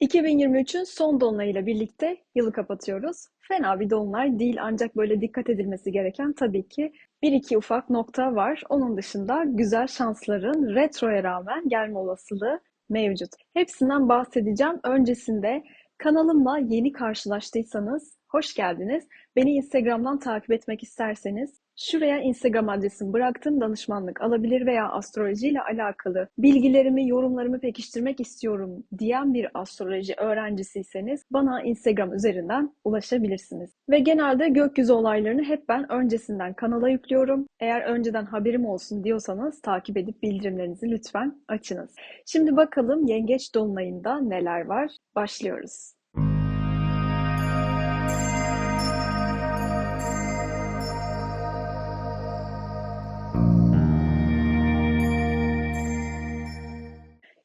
2023'ün son dolunayıyla birlikte yılı kapatıyoruz. Fena bir dolunay değil ancak böyle dikkat edilmesi gereken tabii ki bir iki ufak nokta var. Onun dışında güzel şansların retroya rağmen gelme olasılığı mevcut. Hepsinden bahsedeceğim. Öncesinde kanalımla yeni karşılaştıysanız hoş geldiniz. Beni Instagram'dan takip etmek isterseniz Şuraya Instagram adresimi bıraktım. Danışmanlık alabilir veya astroloji ile alakalı bilgilerimi, yorumlarımı pekiştirmek istiyorum diyen bir astroloji öğrencisiyseniz bana Instagram üzerinden ulaşabilirsiniz. Ve genelde gökyüzü olaylarını hep ben öncesinden kanala yüklüyorum. Eğer önceden haberim olsun diyorsanız takip edip bildirimlerinizi lütfen açınız. Şimdi bakalım Yengeç Dolunay'ında neler var? Başlıyoruz.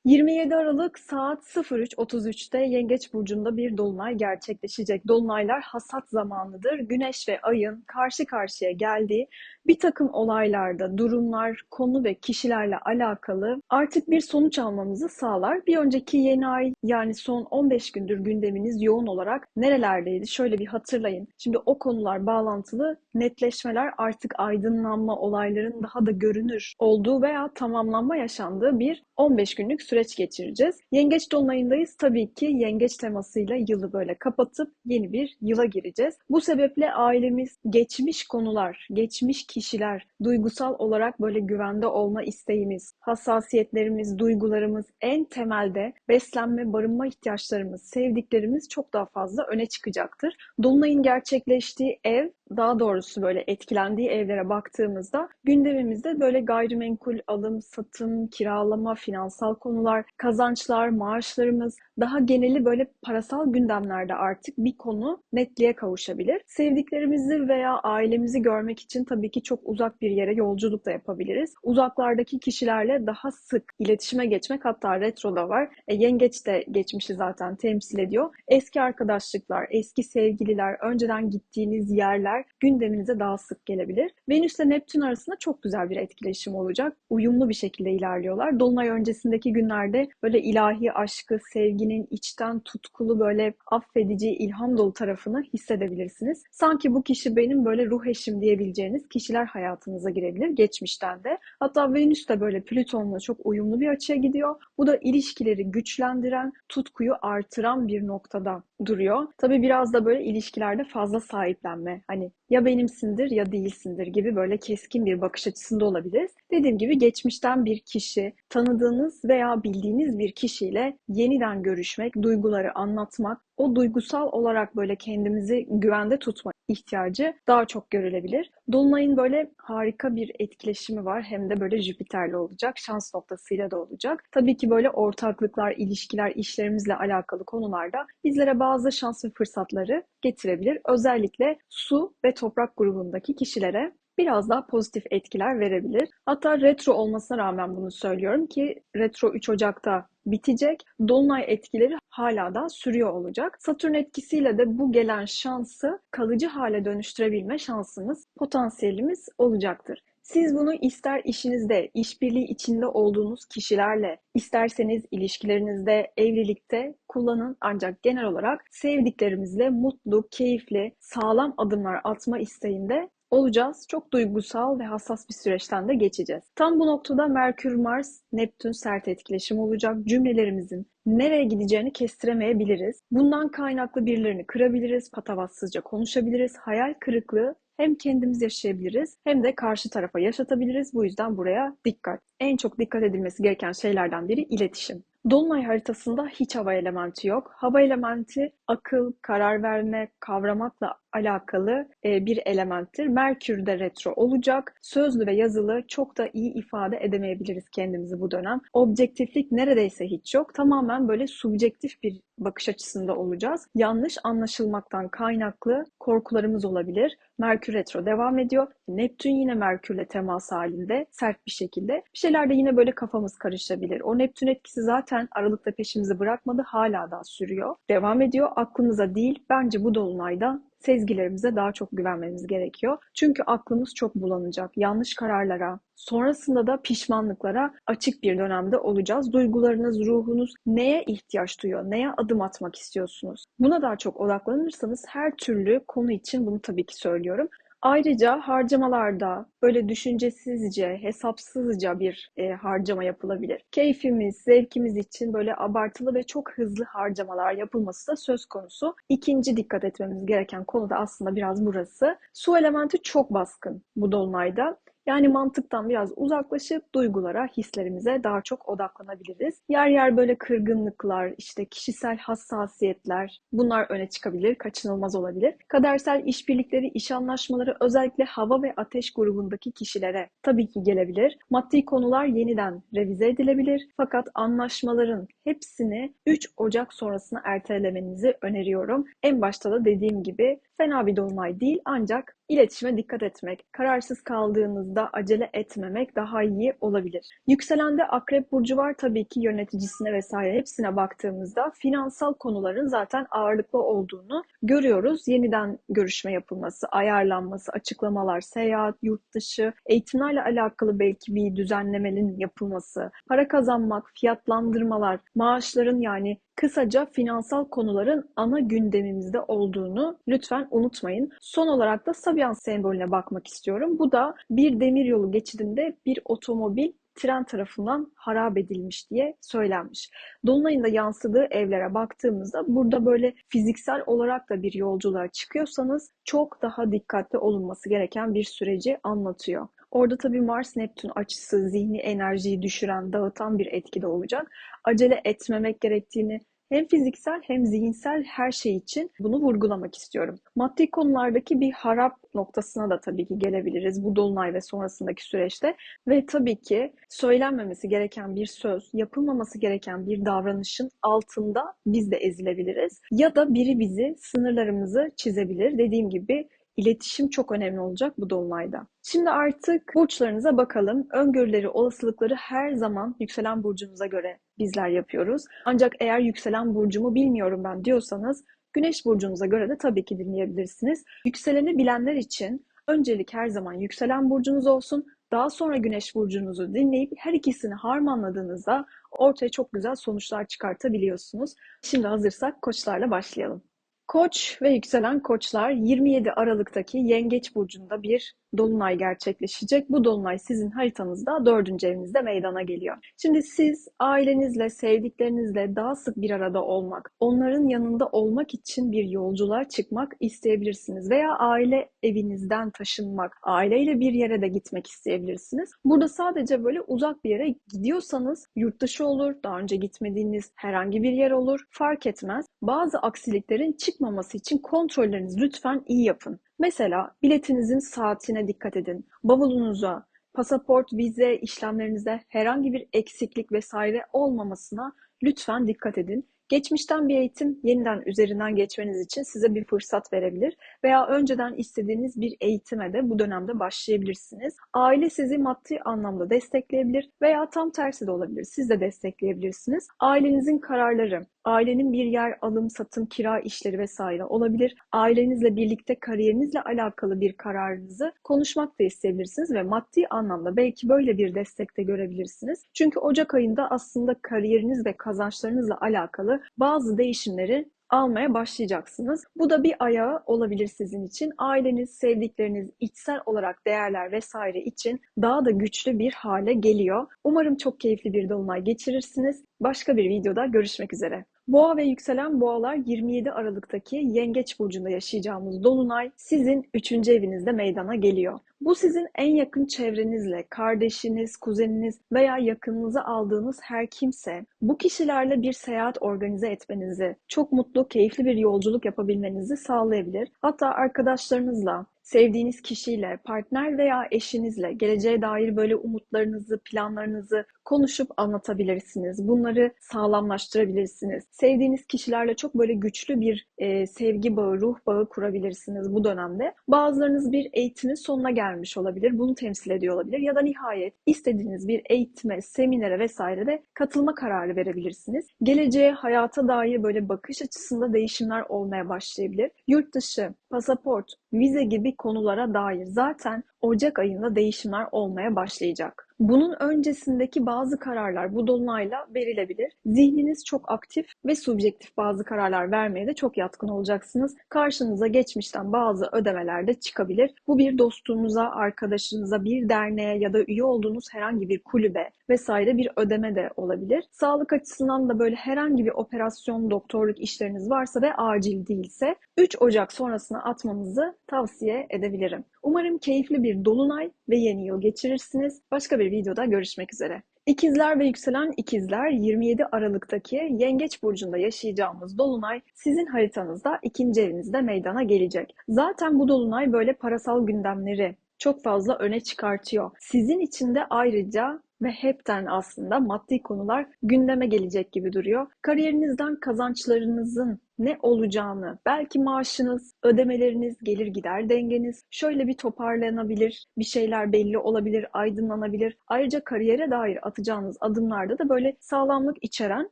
27 Aralık saat 03.33'te Yengeç Burcu'nda bir dolunay gerçekleşecek. Dolunaylar hasat zamanıdır. Güneş ve ayın karşı karşıya geldiği bir takım olaylarda, durumlar, konu ve kişilerle alakalı artık bir sonuç almamızı sağlar. Bir önceki yeni ay yani son 15 gündür gündeminiz yoğun olarak nerelerdeydi? Şöyle bir hatırlayın. Şimdi o konular bağlantılı netleşmeler artık aydınlanma olayların daha da görünür olduğu veya tamamlanma yaşandığı bir 15 günlük süreç geçireceğiz. Yengeç dolunayındayız. Tabii ki yengeç temasıyla yılı böyle kapatıp yeni bir yıla gireceğiz. Bu sebeple ailemiz geçmiş konular, geçmiş kişiler, duygusal olarak böyle güvende olma isteğimiz, hassasiyetlerimiz, duygularımız en temelde beslenme, barınma ihtiyaçlarımız, sevdiklerimiz çok daha fazla öne çıkacaktır. Dolunayın gerçekleştiği ev daha doğrusu böyle etkilendiği evlere baktığımızda gündemimizde böyle gayrimenkul alım, satım, kiralama, finansal konular, kazançlar, maaşlarımız daha geneli böyle parasal gündemlerde artık bir konu netliğe kavuşabilir. Sevdiklerimizi veya ailemizi görmek için tabii ki çok uzak bir yere yolculuk da yapabiliriz. Uzaklardaki kişilerle daha sık iletişime geçmek hatta retroda var. E, yengeç de geçmişi zaten temsil ediyor. Eski arkadaşlıklar, eski sevgililer, önceden gittiğiniz yerler gündeminize daha sık gelebilir. Venüs ile Neptün arasında çok güzel bir etkileşim olacak. Uyumlu bir şekilde ilerliyorlar. Dolunay öncesindeki günlerde böyle ilahi aşkı, sevginin içten tutkulu böyle affedici, ilham dolu tarafını hissedebilirsiniz. Sanki bu kişi benim böyle ruh eşim diyebileceğiniz kişiler hayatınıza girebilir geçmişten de. Hatta Venüs de böyle Plüton'la çok uyumlu bir açıya gidiyor. Bu da ilişkileri güçlendiren, tutkuyu artıran bir noktada duruyor. Tabii biraz da böyle ilişkilerde fazla sahiplenme. Hani ya benimsindir ya değilsindir gibi böyle keskin bir bakış açısında olabiliriz. Dediğim gibi geçmişten bir kişi, tanıdığınız veya bildiğiniz bir kişiyle yeniden görüşmek, duyguları anlatmak, o duygusal olarak böyle kendimizi güvende tutma ihtiyacı daha çok görülebilir. Dolunay'ın böyle harika bir etkileşimi var. Hem de böyle Jüpiter'le olacak, şans noktasıyla da olacak. Tabii ki böyle ortaklıklar, ilişkiler, işlerimizle alakalı konularda bizlere bazı şans ve fırsatları getirebilir. Özellikle su ve toprak grubundaki kişilere biraz daha pozitif etkiler verebilir. Hatta retro olmasına rağmen bunu söylüyorum ki retro 3 Ocak'ta bitecek. Dolunay etkileri hala da sürüyor olacak. Satürn etkisiyle de bu gelen şansı kalıcı hale dönüştürebilme şansımız, potansiyelimiz olacaktır. Siz bunu ister işinizde, işbirliği içinde olduğunuz kişilerle, isterseniz ilişkilerinizde, evlilikte kullanın. Ancak genel olarak sevdiklerimizle mutlu, keyifli, sağlam adımlar atma isteğinde olacağız. Çok duygusal ve hassas bir süreçten de geçeceğiz. Tam bu noktada Merkür, Mars, Neptün sert etkileşim olacak. Cümlelerimizin nereye gideceğini kestiremeyebiliriz. Bundan kaynaklı birilerini kırabiliriz, patavatsızca konuşabiliriz, hayal kırıklığı hem kendimiz yaşayabiliriz hem de karşı tarafa yaşatabiliriz. Bu yüzden buraya dikkat. En çok dikkat edilmesi gereken şeylerden biri iletişim. Dolunay haritasında hiç hava elementi yok. Hava elementi akıl, karar verme, kavramakla alakalı e, bir elementtir. Merkür de retro olacak. Sözlü ve yazılı çok da iyi ifade edemeyebiliriz kendimizi bu dönem. Objektiflik neredeyse hiç yok. Tamamen böyle subjektif bir bakış açısında olacağız. Yanlış anlaşılmaktan kaynaklı korkularımız olabilir. Merkür retro devam ediyor. Neptün yine Merkürle temas halinde sert bir şekilde. Bir şeylerde yine böyle kafamız karışabilir. O Neptün etkisi zaten Aralık'ta peşimizi bırakmadı. Hala da sürüyor. Devam ediyor. Aklımıza değil bence bu dolunayda sezgilerimize daha çok güvenmemiz gerekiyor. Çünkü aklımız çok bulanacak. Yanlış kararlara, sonrasında da pişmanlıklara açık bir dönemde olacağız. Duygularınız, ruhunuz neye ihtiyaç duyuyor? Neye adım atmak istiyorsunuz? Buna daha çok odaklanırsanız her türlü konu için bunu tabii ki söylüyorum. Ayrıca harcamalarda böyle düşüncesizce, hesapsızca bir e, harcama yapılabilir. Keyfimiz, zevkimiz için böyle abartılı ve çok hızlı harcamalar yapılması da söz konusu. İkinci dikkat etmemiz gereken konu da aslında biraz burası. Su elementi çok baskın bu dolunayda. Yani mantıktan biraz uzaklaşıp duygulara, hislerimize daha çok odaklanabiliriz. Yer yer böyle kırgınlıklar, işte kişisel hassasiyetler bunlar öne çıkabilir, kaçınılmaz olabilir. Kadersel işbirlikleri, iş anlaşmaları özellikle hava ve ateş grubundaki kişilere tabii ki gelebilir. Maddi konular yeniden revize edilebilir. Fakat anlaşmaların hepsini 3 Ocak sonrasına ertelemenizi öneriyorum. En başta da dediğim gibi fena bir dolunay değil ancak iletişime dikkat etmek, kararsız kaldığınızda acele etmemek daha iyi olabilir. Yükselende Akrep Burcu var tabii ki yöneticisine vesaire hepsine baktığımızda finansal konuların zaten ağırlıklı olduğunu görüyoruz. Yeniden görüşme yapılması, ayarlanması, açıklamalar, seyahat, yurt dışı, eğitimlerle alakalı belki bir düzenlemenin yapılması, para kazanmak, fiyatlandırmalar, maaşların yani Kısaca finansal konuların ana gündemimizde olduğunu lütfen unutmayın. Son olarak da Sabian sembolüne bakmak istiyorum. Bu da bir demiryolu geçidinde bir otomobil tren tarafından harap edilmiş diye söylenmiş. Dolunay'ın da yansıdığı evlere baktığımızda burada böyle fiziksel olarak da bir yolculuğa çıkıyorsanız çok daha dikkatli olunması gereken bir süreci anlatıyor. Orada tabii Mars-Neptün açısı zihni enerjiyi düşüren, dağıtan bir etkide olacak. Acele etmemek gerektiğini hem fiziksel hem zihinsel her şey için bunu vurgulamak istiyorum. Maddi konulardaki bir harap noktasına da tabii ki gelebiliriz bu dolunay ve sonrasındaki süreçte ve tabii ki söylenmemesi gereken bir söz, yapılmaması gereken bir davranışın altında biz de ezilebiliriz ya da biri bizi sınırlarımızı çizebilir. Dediğim gibi İletişim çok önemli olacak bu dolunayda. Şimdi artık burçlarınıza bakalım. Öngörüleri, olasılıkları her zaman yükselen burcunuza göre bizler yapıyoruz. Ancak eğer yükselen burcumu bilmiyorum ben diyorsanız Güneş burcunuza göre de tabii ki dinleyebilirsiniz. Yükseleni bilenler için öncelik her zaman yükselen burcunuz olsun. Daha sonra Güneş burcunuzu dinleyip her ikisini harmanladığınızda ortaya çok güzel sonuçlar çıkartabiliyorsunuz. Şimdi hazırsak koçlarla başlayalım. Koç ve yükselen koçlar 27 Aralık'taki Yengeç burcunda bir dolunay gerçekleşecek. Bu dolunay sizin haritanızda dördüncü evinizde meydana geliyor. Şimdi siz ailenizle, sevdiklerinizle daha sık bir arada olmak, onların yanında olmak için bir yolculuğa çıkmak isteyebilirsiniz. Veya aile evinizden taşınmak, aileyle bir yere de gitmek isteyebilirsiniz. Burada sadece böyle uzak bir yere gidiyorsanız yurt dışı olur, daha önce gitmediğiniz herhangi bir yer olur, fark etmez. Bazı aksiliklerin çıkmaması için kontrollerinizi lütfen iyi yapın. Mesela biletinizin saatine dikkat edin. Bavulunuza, pasaport, vize işlemlerinizde herhangi bir eksiklik vesaire olmamasına lütfen dikkat edin. Geçmişten bir eğitim yeniden üzerinden geçmeniz için size bir fırsat verebilir veya önceden istediğiniz bir eğitime de bu dönemde başlayabilirsiniz. Aile sizi maddi anlamda destekleyebilir veya tam tersi de olabilir. Siz de destekleyebilirsiniz. Ailenizin kararları, ailenin bir yer alım, satım, kira işleri vesaire olabilir. Ailenizle birlikte kariyerinizle alakalı bir kararınızı konuşmak da isteyebilirsiniz ve maddi anlamda belki böyle bir destekte görebilirsiniz. Çünkü Ocak ayında aslında kariyeriniz ve kazançlarınızla alakalı bazı değişimleri almaya başlayacaksınız. Bu da bir ayağı olabilir sizin için. Aileniz, sevdikleriniz, içsel olarak değerler vesaire için daha da güçlü bir hale geliyor. Umarım çok keyifli bir dolunay geçirirsiniz. Başka bir videoda görüşmek üzere. Boğa ve yükselen boğalar 27 Aralık'taki Yengeç burcunda yaşayacağımız dolunay sizin 3. evinizde meydana geliyor. Bu sizin en yakın çevrenizle, kardeşiniz, kuzeniniz veya yakınınıza aldığınız her kimse bu kişilerle bir seyahat organize etmenizi, çok mutlu, keyifli bir yolculuk yapabilmenizi sağlayabilir. Hatta arkadaşlarınızla, sevdiğiniz kişiyle, partner veya eşinizle geleceğe dair böyle umutlarınızı, planlarınızı konuşup anlatabilirsiniz. Bunları sağlamlaştırabilirsiniz. Sevdiğiniz kişilerle çok böyle güçlü bir e, sevgi bağı, ruh bağı kurabilirsiniz bu dönemde. Bazılarınız bir eğitimin sonuna gelmiş olabilir. Bunu temsil ediyor olabilir. Ya da nihayet istediğiniz bir eğitime, seminere vesairede katılma kararı verebilirsiniz. Geleceğe, hayata dair böyle bakış açısında değişimler olmaya başlayabilir. Yurt dışı, pasaport, vize gibi konulara dair zaten Ocak ayında değişimler olmaya başlayacak. Bunun öncesindeki bazı kararlar bu dolunayla verilebilir. Zihniniz çok aktif ve subjektif bazı kararlar vermeye de çok yatkın olacaksınız. Karşınıza geçmişten bazı ödemeler de çıkabilir. Bu bir dostunuza, arkadaşınıza, bir derneğe ya da üye olduğunuz herhangi bir kulübe vesaire bir ödeme de olabilir. Sağlık açısından da böyle herhangi bir operasyon, doktorluk işleriniz varsa ve acil değilse 3 Ocak sonrasına atmanızı tavsiye edebilirim. Umarım keyifli bir dolunay ve yeni yıl geçirirsiniz. Başka bir videoda görüşmek üzere. İkizler ve yükselen ikizler 27 Aralık'taki Yengeç Burcu'nda yaşayacağımız Dolunay sizin haritanızda ikinci evinizde meydana gelecek. Zaten bu Dolunay böyle parasal gündemleri çok fazla öne çıkartıyor. Sizin için de ayrıca ve hepten aslında maddi konular gündeme gelecek gibi duruyor. Kariyerinizden kazançlarınızın ne olacağını, belki maaşınız, ödemeleriniz, gelir gider dengeniz şöyle bir toparlanabilir, bir şeyler belli olabilir, aydınlanabilir. Ayrıca kariyere dair atacağınız adımlarda da böyle sağlamlık içeren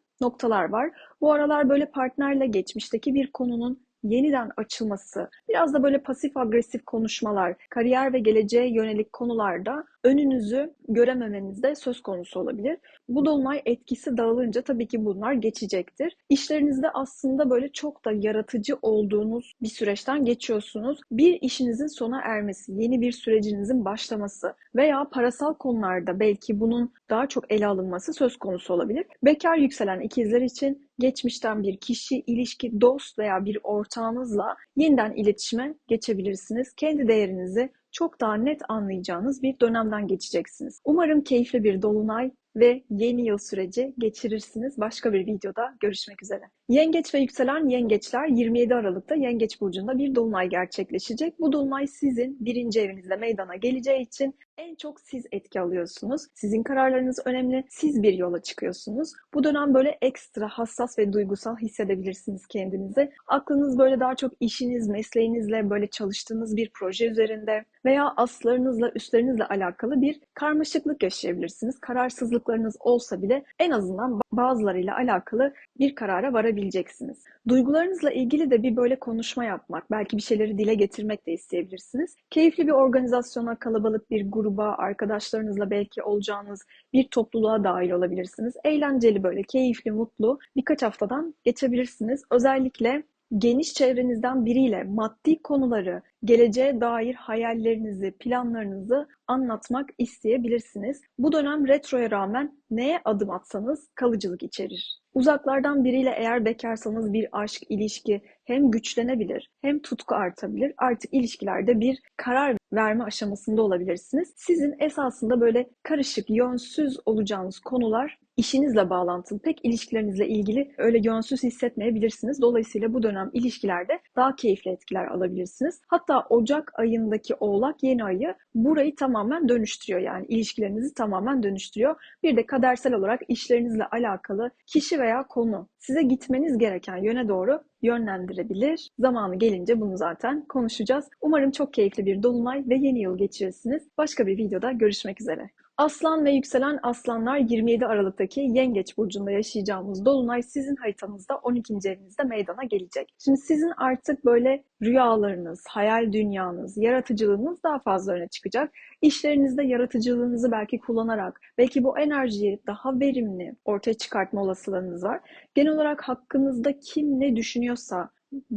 noktalar var. Bu aralar böyle partnerle geçmişteki bir konunun yeniden açılması, biraz da böyle pasif agresif konuşmalar, kariyer ve geleceğe yönelik konularda önünüzü görememeniz de söz konusu olabilir. Bu dolunay etkisi dağılınca tabii ki bunlar geçecektir. İşlerinizde aslında böyle çok da yaratıcı olduğunuz bir süreçten geçiyorsunuz. Bir işinizin sona ermesi, yeni bir sürecinizin başlaması veya parasal konularda belki bunun daha çok ele alınması söz konusu olabilir. Bekar yükselen ikizler için geçmişten bir kişi, ilişki, dost veya bir ortağınızla yeniden iletişime geçebilirsiniz. Kendi değerinizi çok daha net anlayacağınız bir dönemden geçeceksiniz. Umarım keyifli bir dolunay ve yeni yıl süreci geçirirsiniz. Başka bir videoda görüşmek üzere. Yengeç ve yükselen yengeçler 27 Aralık'ta Yengeç Burcu'nda bir dolunay gerçekleşecek. Bu dolunay sizin birinci evinizde meydana geleceği için en çok siz etki alıyorsunuz. Sizin kararlarınız önemli. Siz bir yola çıkıyorsunuz. Bu dönem böyle ekstra hassas ve duygusal hissedebilirsiniz kendinizi. Aklınız böyle daha çok işiniz, mesleğinizle böyle çalıştığınız bir proje üzerinde veya aslarınızla, üstlerinizle alakalı bir karmaşıklık yaşayabilirsiniz. Kararsızlıklarınız olsa bile en azından bazılarıyla alakalı bir karara varabileceksiniz. Duygularınızla ilgili de bir böyle konuşma yapmak, belki bir şeyleri dile getirmek de isteyebilirsiniz. Keyifli bir organizasyona, kalabalık bir gruba, arkadaşlarınızla belki olacağınız bir topluluğa dahil olabilirsiniz. Eğlenceli böyle, keyifli, mutlu birkaç haftadan geçebilirsiniz. Özellikle geniş çevrenizden biriyle maddi konuları, geleceğe dair hayallerinizi, planlarınızı anlatmak isteyebilirsiniz. Bu dönem retroya rağmen neye adım atsanız kalıcılık içerir. Uzaklardan biriyle eğer bekarsanız bir aşk, ilişki hem güçlenebilir hem tutku artabilir. Artık ilişkilerde bir karar verme aşamasında olabilirsiniz. Sizin esasında böyle karışık, yönsüz olacağınız konular işinizle bağlantılı, pek ilişkilerinizle ilgili öyle yönsüz hissetmeyebilirsiniz. Dolayısıyla bu dönem ilişkilerde daha keyifli etkiler alabilirsiniz. Hatta Ocak ayındaki Oğlak yeni ayı burayı tamamen dönüştürüyor. Yani ilişkilerinizi tamamen dönüştürüyor. Bir de kadersel olarak işlerinizle alakalı kişi veya konu size gitmeniz gereken yöne doğru yönlendirebilir. Zamanı gelince bunu zaten konuşacağız. Umarım çok keyifli bir dolunay ve yeni yıl geçirirsiniz. Başka bir videoda görüşmek üzere. Aslan ve yükselen aslanlar 27 Aralık'taki Yengeç Burcu'nda yaşayacağımız Dolunay sizin haritanızda 12. evinizde meydana gelecek. Şimdi sizin artık böyle rüyalarınız, hayal dünyanız, yaratıcılığınız daha fazla öne çıkacak. İşlerinizde yaratıcılığınızı belki kullanarak, belki bu enerjiyi daha verimli ortaya çıkartma olasılığınız var. Genel olarak hakkınızda kim ne düşünüyorsa,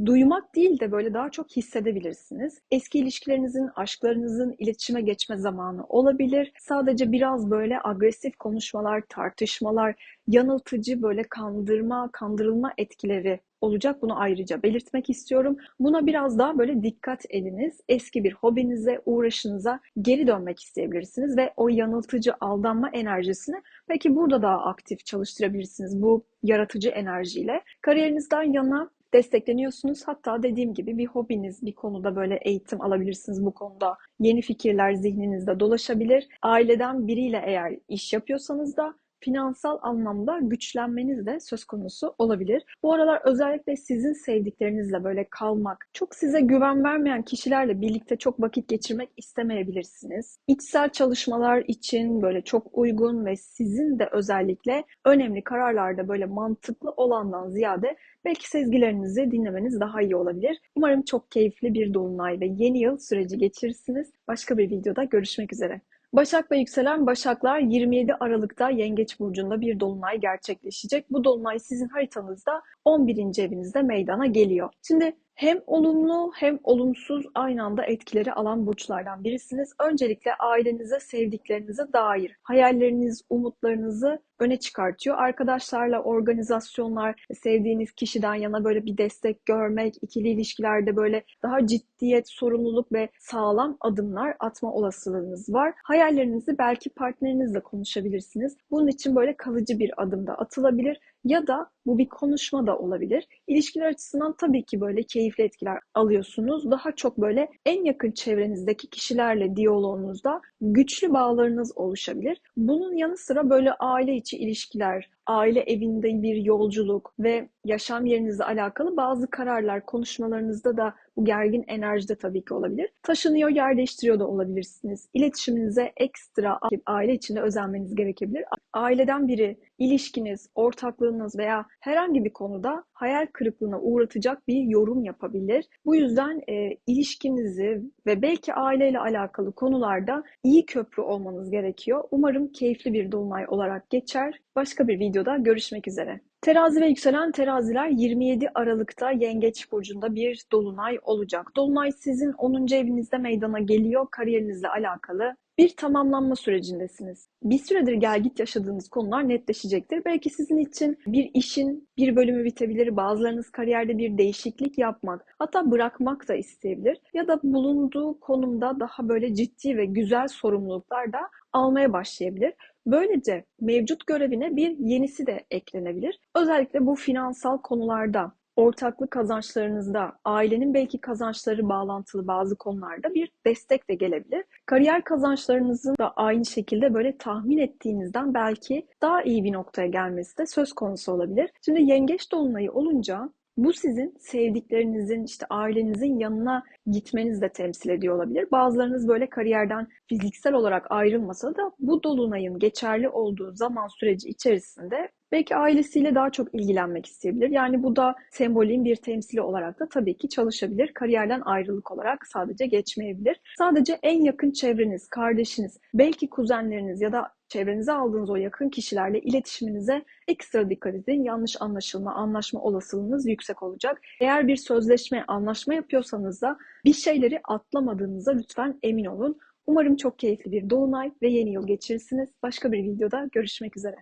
duymak değil de böyle daha çok hissedebilirsiniz. Eski ilişkilerinizin, aşklarınızın iletişime geçme zamanı olabilir. Sadece biraz böyle agresif konuşmalar, tartışmalar, yanıltıcı böyle kandırma, kandırılma etkileri olacak. Bunu ayrıca belirtmek istiyorum. Buna biraz daha böyle dikkat ediniz. Eski bir hobinize, uğraşınıza geri dönmek isteyebilirsiniz ve o yanıltıcı aldanma enerjisini belki burada daha aktif çalıştırabilirsiniz bu yaratıcı enerjiyle. Kariyerinizden yana destekleniyorsunuz. Hatta dediğim gibi bir hobiniz, bir konuda böyle eğitim alabilirsiniz bu konuda. Yeni fikirler zihninizde dolaşabilir. Aileden biriyle eğer iş yapıyorsanız da finansal anlamda güçlenmeniz de söz konusu olabilir. Bu aralar özellikle sizin sevdiklerinizle böyle kalmak, çok size güven vermeyen kişilerle birlikte çok vakit geçirmek istemeyebilirsiniz. İçsel çalışmalar için böyle çok uygun ve sizin de özellikle önemli kararlarda böyle mantıklı olandan ziyade belki sezgilerinizi dinlemeniz daha iyi olabilir. Umarım çok keyifli bir dolunay ve yeni yıl süreci geçirirsiniz. Başka bir videoda görüşmek üzere. Başak ve yükselen Başaklar 27 Aralık'ta Yengeç Burcu'nda bir dolunay gerçekleşecek. Bu dolunay sizin haritanızda 11. evinizde meydana geliyor. Şimdi hem olumlu hem olumsuz aynı anda etkileri alan burçlardan birisiniz. Öncelikle ailenize, sevdiklerinize dair hayalleriniz, umutlarınızı öne çıkartıyor. Arkadaşlarla organizasyonlar, sevdiğiniz kişiden yana böyle bir destek görmek, ikili ilişkilerde böyle daha ciddiyet, sorumluluk ve sağlam adımlar atma olasılığınız var. Hayallerinizi belki partnerinizle konuşabilirsiniz. Bunun için böyle kalıcı bir adım da atılabilir ya da bu bir konuşma da olabilir. İlişkiler açısından tabii ki böyle keyifli etkiler alıyorsunuz. Daha çok böyle en yakın çevrenizdeki kişilerle diyaloğunuzda güçlü bağlarınız oluşabilir. Bunun yanı sıra böyle aile içi ilişkiler, aile evinde bir yolculuk ve yaşam yerinizle alakalı bazı kararlar konuşmalarınızda da bu gergin enerjide tabii ki olabilir. Taşınıyor, yer değiştiriyor da olabilirsiniz. İletişiminize ekstra aile içinde özenmeniz gerekebilir. Aileden biri ilişkiniz, ortaklığınız veya herhangi bir konuda hayal kırıklığına uğratacak bir yorum yapabilir. Bu yüzden e, ilişkinizi ve belki aileyle alakalı konularda iyi köprü olmanız gerekiyor. Umarım keyifli bir dolunay olarak geçer. Başka bir videoda görüşmek üzere. Terazi ve yükselen teraziler 27 Aralık'ta Yengeç Burcu'nda bir dolunay olacak. Dolunay sizin 10. evinizde meydana geliyor. Kariyerinizle alakalı bir tamamlanma sürecindesiniz. Bir süredir gel git yaşadığınız konular netleşecektir. Belki sizin için bir işin bir bölümü bitebilir, bazılarınız kariyerde bir değişiklik yapmak, hatta bırakmak da isteyebilir. Ya da bulunduğu konumda daha böyle ciddi ve güzel sorumluluklar da almaya başlayabilir. Böylece mevcut görevine bir yenisi de eklenebilir. Özellikle bu finansal konularda ortaklık kazançlarınızda, ailenin belki kazançları bağlantılı bazı konularda bir destek de gelebilir. Kariyer kazançlarınızın da aynı şekilde böyle tahmin ettiğinizden belki daha iyi bir noktaya gelmesi de söz konusu olabilir. Şimdi yengeç dolunayı olunca bu sizin sevdiklerinizin, işte ailenizin yanına gitmeniz de temsil ediyor olabilir. Bazılarınız böyle kariyerden fiziksel olarak ayrılmasa da bu dolunayın geçerli olduğu zaman süreci içerisinde belki ailesiyle daha çok ilgilenmek isteyebilir. Yani bu da sembolün bir temsili olarak da tabii ki çalışabilir. Kariyerden ayrılık olarak sadece geçmeyebilir. Sadece en yakın çevreniz, kardeşiniz, belki kuzenleriniz ya da çevrenize aldığınız o yakın kişilerle iletişiminize ekstra dikkat edin. Yanlış anlaşılma, anlaşma olasılığınız yüksek olacak. Eğer bir sözleşme, anlaşma yapıyorsanız da bir şeyleri atlamadığınıza lütfen emin olun. Umarım çok keyifli bir dolunay ve yeni yıl geçirirsiniz. Başka bir videoda görüşmek üzere.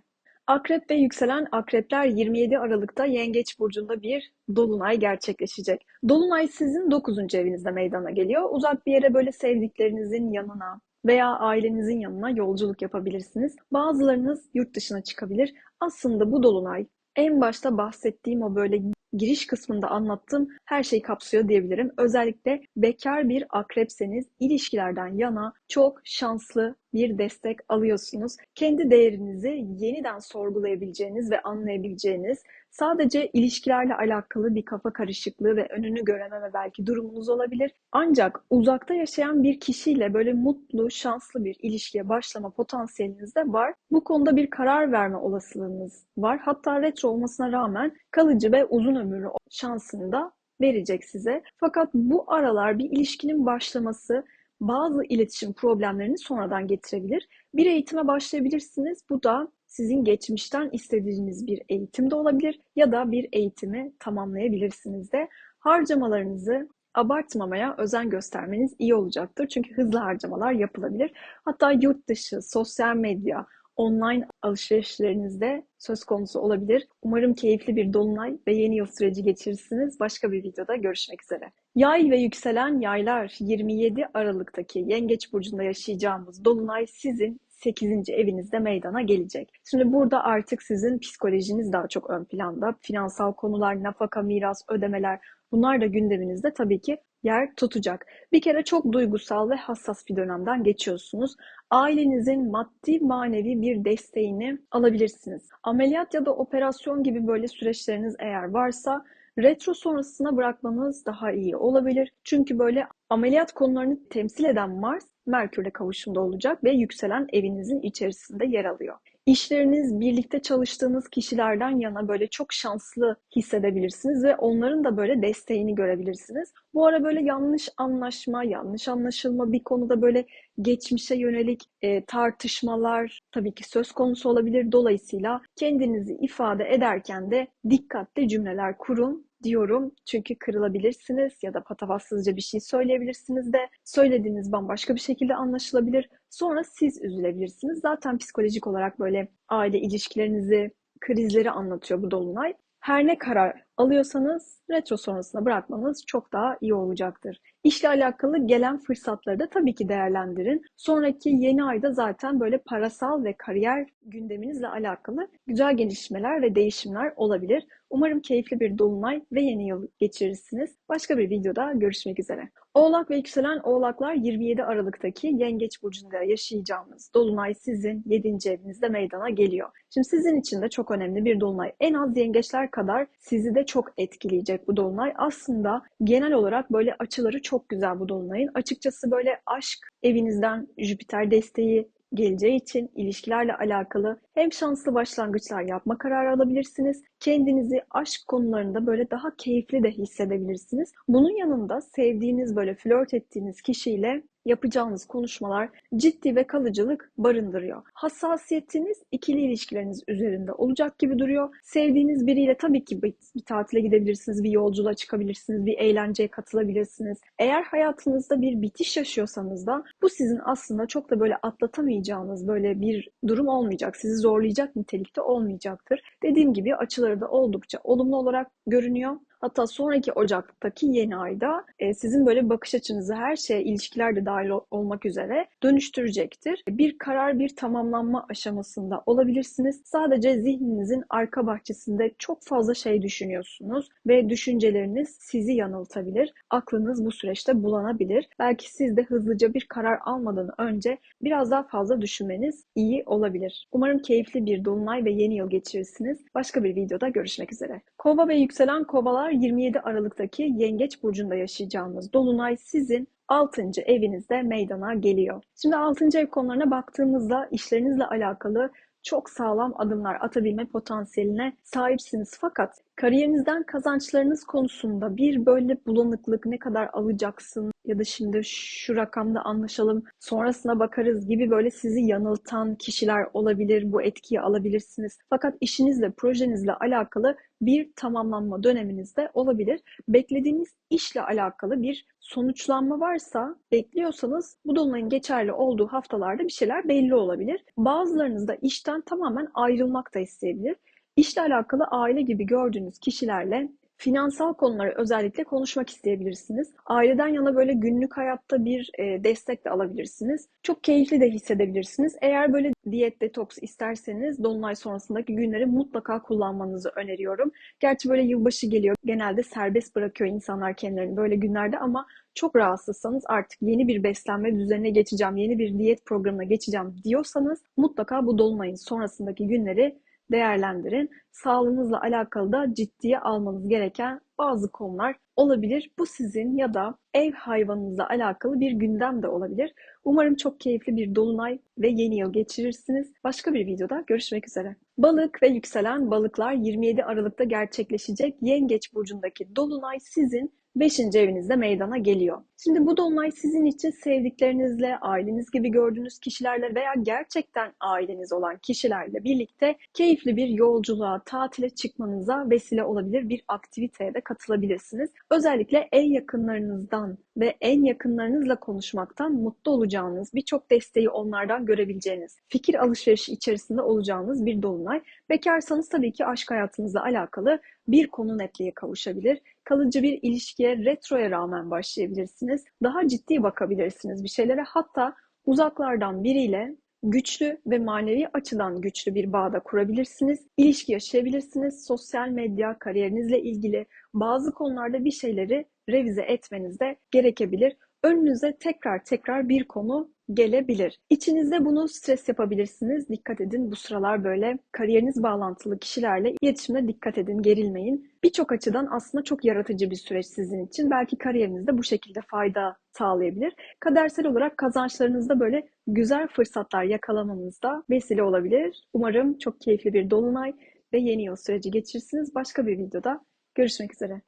Akrep ve yükselen akrepler 27 Aralık'ta Yengeç Burcu'nda bir dolunay gerçekleşecek. Dolunay sizin 9. evinizde meydana geliyor. Uzak bir yere böyle sevdiklerinizin yanına veya ailenizin yanına yolculuk yapabilirsiniz. Bazılarınız yurt dışına çıkabilir. Aslında bu dolunay en başta bahsettiğim o böyle giriş kısmında anlattığım her şeyi kapsıyor diyebilirim. Özellikle bekar bir akrepseniz ilişkilerden yana çok şanslı bir destek alıyorsunuz. Kendi değerinizi yeniden sorgulayabileceğiniz ve anlayabileceğiniz sadece ilişkilerle alakalı bir kafa karışıklığı ve önünü görememe belki durumunuz olabilir. Ancak uzakta yaşayan bir kişiyle böyle mutlu, şanslı bir ilişkiye başlama potansiyeliniz de var. Bu konuda bir karar verme olasılığınız var. Hatta retro olmasına rağmen kalıcı ve uzun ömürlü şansını da verecek size. Fakat bu aralar bir ilişkinin başlaması bazı iletişim problemlerini sonradan getirebilir. Bir eğitime başlayabilirsiniz. Bu da sizin geçmişten istediğiniz bir eğitim de olabilir ya da bir eğitimi tamamlayabilirsiniz de. Harcamalarınızı abartmamaya özen göstermeniz iyi olacaktır. Çünkü hızlı harcamalar yapılabilir. Hatta yurt dışı, sosyal medya, online alışverişlerinizde söz konusu olabilir. Umarım keyifli bir dolunay ve yeni yıl süreci geçirirsiniz. Başka bir videoda görüşmek üzere. Yay ve yükselen yaylar 27 Aralık'taki Yengeç Burcu'nda yaşayacağımız dolunay sizin 8. evinizde meydana gelecek. Şimdi burada artık sizin psikolojiniz daha çok ön planda. Finansal konular, nafaka, miras, ödemeler bunlar da gündeminizde tabii ki yer tutacak. Bir kere çok duygusal ve hassas bir dönemden geçiyorsunuz. Ailenizin maddi manevi bir desteğini alabilirsiniz. Ameliyat ya da operasyon gibi böyle süreçleriniz eğer varsa retro sonrasına bırakmanız daha iyi olabilir. Çünkü böyle ameliyat konularını temsil eden Mars Merkür'le kavuşumda olacak ve yükselen evinizin içerisinde yer alıyor. İşleriniz, birlikte çalıştığınız kişilerden yana böyle çok şanslı hissedebilirsiniz ve onların da böyle desteğini görebilirsiniz. Bu ara böyle yanlış anlaşma, yanlış anlaşılma bir konuda böyle geçmişe yönelik e, tartışmalar tabii ki söz konusu olabilir. Dolayısıyla kendinizi ifade ederken de dikkatli cümleler kurun diyorum. Çünkü kırılabilirsiniz ya da patavatsızca bir şey söyleyebilirsiniz de söylediğiniz bambaşka bir şekilde anlaşılabilir. Sonra siz üzülebilirsiniz. Zaten psikolojik olarak böyle aile ilişkilerinizi, krizleri anlatıyor bu dolunay. Her ne karar alıyorsanız retro sonrasına bırakmanız çok daha iyi olacaktır. İşle alakalı gelen fırsatları da tabii ki değerlendirin. Sonraki yeni ayda zaten böyle parasal ve kariyer gündeminizle alakalı güzel gelişmeler ve değişimler olabilir. Umarım keyifli bir dolunay ve yeni yıl geçirirsiniz. Başka bir videoda görüşmek üzere. Oğlak ve yükselen oğlaklar 27 Aralık'taki Yengeç Burcu'nda yaşayacağınız dolunay sizin 7. evinizde meydana geliyor. Şimdi sizin için de çok önemli bir dolunay. En az yengeçler kadar sizi de çok etkileyecek bu dolunay. Aslında genel olarak böyle açıları çok güzel bu dolunayın. Açıkçası böyle aşk evinizden Jüpiter desteği geleceği için ilişkilerle alakalı hem şanslı başlangıçlar yapma kararı alabilirsiniz. Kendinizi aşk konularında böyle daha keyifli de hissedebilirsiniz. Bunun yanında sevdiğiniz böyle flört ettiğiniz kişiyle yapacağınız konuşmalar ciddi ve kalıcılık barındırıyor. Hassasiyetiniz ikili ilişkileriniz üzerinde olacak gibi duruyor. Sevdiğiniz biriyle tabii ki bir, tatile gidebilirsiniz, bir yolculuğa çıkabilirsiniz, bir eğlenceye katılabilirsiniz. Eğer hayatınızda bir bitiş yaşıyorsanız da bu sizin aslında çok da böyle atlatamayacağınız böyle bir durum olmayacak. Sizi zorlayacak nitelikte olmayacaktır. Dediğim gibi açıları da oldukça olumlu olarak görünüyor. Hatta sonraki Ocak'taki yeni ayda e, sizin böyle bakış açınızı her şeye ilişkiler de dahil olmak üzere dönüştürecektir. Bir karar, bir tamamlanma aşamasında olabilirsiniz. Sadece zihninizin arka bahçesinde çok fazla şey düşünüyorsunuz ve düşünceleriniz sizi yanıltabilir. Aklınız bu süreçte bulanabilir. Belki siz de hızlıca bir karar almadan önce biraz daha fazla düşünmeniz iyi olabilir. Umarım keyifli bir dolunay ve yeni yıl geçirirsiniz. Başka bir videoda görüşmek üzere. Kova ve yükselen kovalar 27 Aralık'taki Yengeç Burcu'nda yaşayacağımız Dolunay sizin 6. evinizde meydana geliyor. Şimdi 6. ev konularına baktığımızda işlerinizle alakalı çok sağlam adımlar atabilme potansiyeline sahipsiniz. Fakat kariyerinizden kazançlarınız konusunda bir böyle bulanıklık ne kadar alacaksın ya da şimdi şu rakamda anlaşalım sonrasına bakarız gibi böyle sizi yanıltan kişiler olabilir. Bu etkiyi alabilirsiniz. Fakat işinizle, projenizle alakalı bir tamamlanma döneminizde olabilir. Beklediğiniz işle alakalı bir sonuçlanma varsa bekliyorsanız bu dolunayın geçerli olduğu haftalarda bir şeyler belli olabilir. Bazılarınız da işten tamamen ayrılmak da isteyebilir. İşle alakalı aile gibi gördüğünüz kişilerle Finansal konuları özellikle konuşmak isteyebilirsiniz. Aileden yana böyle günlük hayatta bir e, destek de alabilirsiniz. Çok keyifli de hissedebilirsiniz. Eğer böyle diyet detoks isterseniz dolunay sonrasındaki günleri mutlaka kullanmanızı öneriyorum. Gerçi böyle yılbaşı geliyor. Genelde serbest bırakıyor insanlar kendilerini böyle günlerde ama çok rahatsızsanız artık yeni bir beslenme düzenine geçeceğim, yeni bir diyet programına geçeceğim diyorsanız mutlaka bu dolunayın sonrasındaki günleri değerlendirin. Sağlığınızla alakalı da ciddiye almanız gereken bazı konular olabilir. Bu sizin ya da ev hayvanınızla alakalı bir gündem de olabilir. Umarım çok keyifli bir dolunay ve yeni yıl geçirirsiniz. Başka bir videoda görüşmek üzere. Balık ve yükselen balıklar 27 Aralık'ta gerçekleşecek Yengeç burcundaki dolunay sizin 5. evinizde meydana geliyor. Şimdi bu dolunay sizin için sevdiklerinizle, aileniz gibi gördüğünüz kişilerle veya gerçekten aileniz olan kişilerle birlikte keyifli bir yolculuğa, tatile çıkmanıza vesile olabilir bir aktiviteye de katılabilirsiniz. Özellikle en yakınlarınızdan ve en yakınlarınızla konuşmaktan mutlu olacağınız, birçok desteği onlardan görebileceğiniz, fikir alışverişi içerisinde olacağınız bir dolunay. Bekarsanız tabii ki aşk hayatınızla alakalı bir konu netliğe kavuşabilir. Kalıcı bir ilişkiye retroya rağmen başlayabilirsiniz. Daha ciddi bakabilirsiniz bir şeylere. Hatta uzaklardan biriyle güçlü ve manevi açıdan güçlü bir bağda kurabilirsiniz. İlişki yaşayabilirsiniz. Sosyal medya, kariyerinizle ilgili bazı konularda bir şeyleri revize etmeniz de gerekebilir. Önünüze tekrar tekrar bir konu gelebilir. İçinizde bunu stres yapabilirsiniz. Dikkat edin bu sıralar böyle kariyeriniz bağlantılı kişilerle iletişimde dikkat edin, gerilmeyin. Birçok açıdan aslında çok yaratıcı bir süreç sizin için. Belki kariyerinizde bu şekilde fayda sağlayabilir. Kadersel olarak kazançlarınızda böyle güzel fırsatlar yakalamanızda vesile olabilir. Umarım çok keyifli bir dolunay ve yeni yıl süreci geçirirsiniz. Başka bir videoda görüşmek üzere.